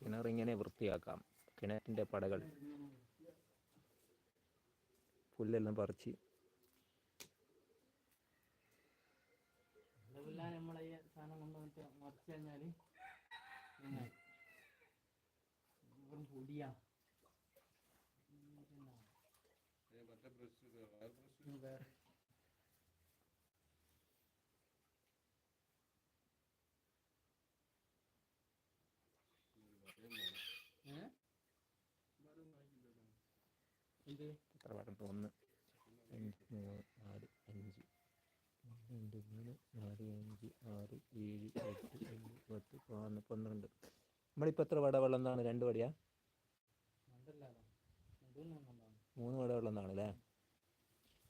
കിണറിങ്ങനെ വൃത്തിയാക്കാം. കിണറ്റിന്റെ പടകൾ പുല്ലെല്ലാം പറിച്ച്. നമ്മളെ സാധനം കൊണ്ടുവന്നിട്ട് മറിച്ച് കഴിഞ്ഞാൽ പൊടിയാ. ഉം, എത്ര പാട്ടുണ്ട് ഒന്ന് രണ്ട് മൂന്ന് നാല് അഞ്ച്. ഒന്ന്, രണ്ട് മൂന്ന് നാല് അഞ്ച് ആറ് ഏഴ് എട്ട് ഒമ്പത് പത്ത് പതിനൊന്ന് പന്ത്രണ്ട്. നമ്മളിപ്പോൾ എത്ര വട വെള്ളം എന്താണ്? രണ്ട് വടിയാ മൂന്ന് വട വെള്ളം എന്നാണ് അല്ലേ?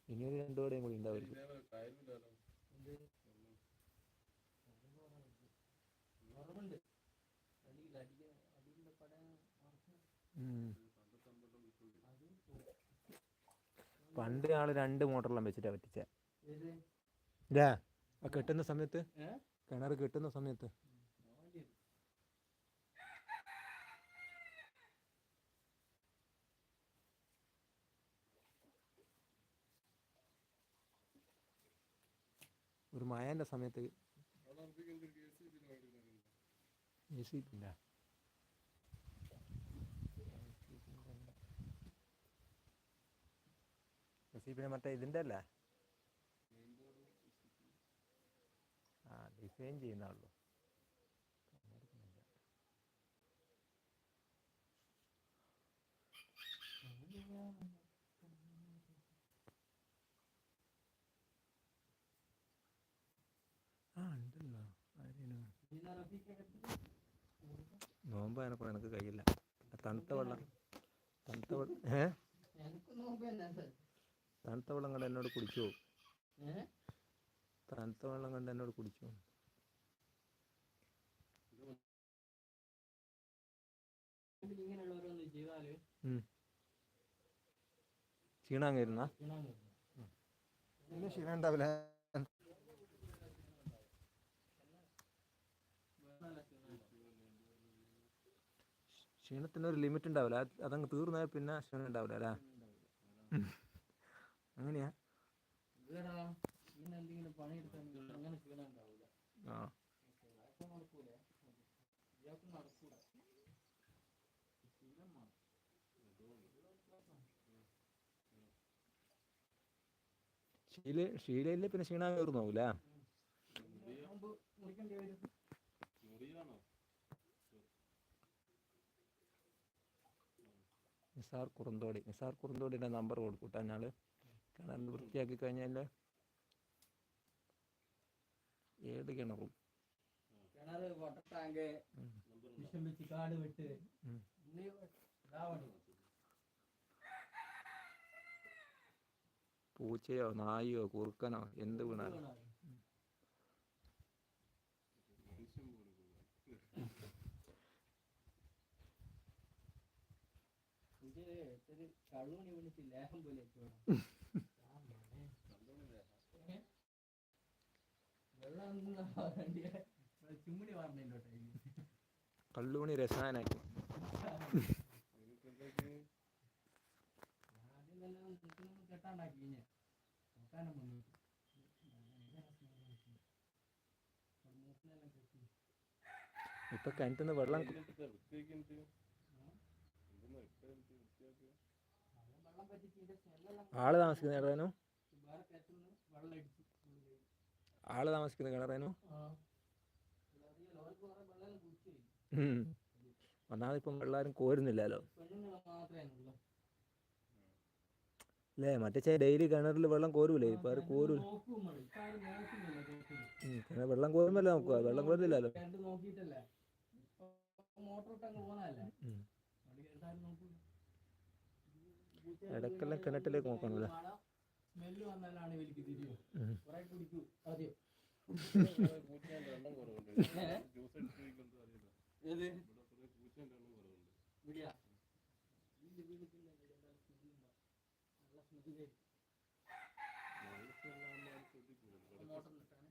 ഇനി ഒരു രണ്ട് വടയും കൂടി ഉണ്ടാവും. ഇത് പണ്ട് ആൾ രണ്ട് മോട്ടറെല്ലാം വെച്ചിട്ടാ പറ്റിച്ചേ. കെട്ടുന്ന സമയത്ത്? കിണർ കെട്ടുന്ന സമയത്ത്. ഒരു മായന്റെ സമയത്ത് എ സി ഇല്ല. സി പിന്നെ മറ്റേ ഇതിന്റെ അല്ലേ ആ ഡിസൈൻ ചെയ്യുന്ന ആളല്ലോ ആ ഉണ്ടല്ലോ. നോമ്പ് അതിനപ്പോൾ എനിക്ക് കഴിയില്ല തണുത്ത വെള്ളം. തണുത്ത വെള്ളം. ഏ? തണുത്ത വെള്ളം കണ്ട് എന്നോട് കുടിച്ചു? തണുത്ത വെള്ളം കണ്ട് എന്നോട് കുടിച്ചു? കയറുന്ന ക്ഷീണം ഉണ്ടാവില്ല. ക്ഷീണത്തിന് ഒരു ലിമിറ്റ് ഉണ്ടാവില്ല. അത് അതങ്ങ് തീർന്നാൽ പിന്നെ ക്ഷീണം ഉണ്ടാവില്ല അല്ലേ അങ്ങനെയാ? ആ. ശീലം പിന്നെ ക്ഷീണം കയറുന്നാവൂല? നിസാർ കുറുന്തോടി. നിസാർ കുറുന്തോടിന്റെ നമ്പർ കൊടുക്കൂട്ടാ ഞാൾ കിണർ വൃത്തിയാക്കി കഴിഞ്ഞാൽ ഏത് കിണറും. വാട്ടർ ടാങ്ക് വിഷം വെച്ച് കാട് വെട്ട്. പൂച്ചയോ നായോ കുറുക്കനോ എന്ത് വീണാലും. കള്ളുമണി വിളിച്ച് ലേഹം പോലെ മൂക്കിനെല്ലാം കെട്ടി ഇപ്പൊ കിണറ്റിന്ന് വെള്ളം ആൾ താമസിക്കുന്ന ഉള്ളിൽ. ആൾ താമസിക്കുന്ന കിണറേനോ. ഒന്നാമത് ഇപ്പം വെള്ളാരും കോരുന്നില്ലല്ലോ. അല്ലേ മറ്റേ ഡെയിലി കിണറിൽ വെള്ളം കോരൂലേ? ഇപ്പൊ ആരും കോരൂ വെള്ളം കോരുമല്ലോ നമുക്ക് വെള്ളം കോരുന്നില്ലല്ലോ ഇടക്കെല്ലാം കിണറ്റിലേക്ക് നോക്കണമല്ലോ സ്മെല്ല് വന്നാലാണ് ഇവർക്ക് തിരിയോ കുറെ കുടിക്കൂ ആദ്യം. മോട്ടർ നിട്ടാണ്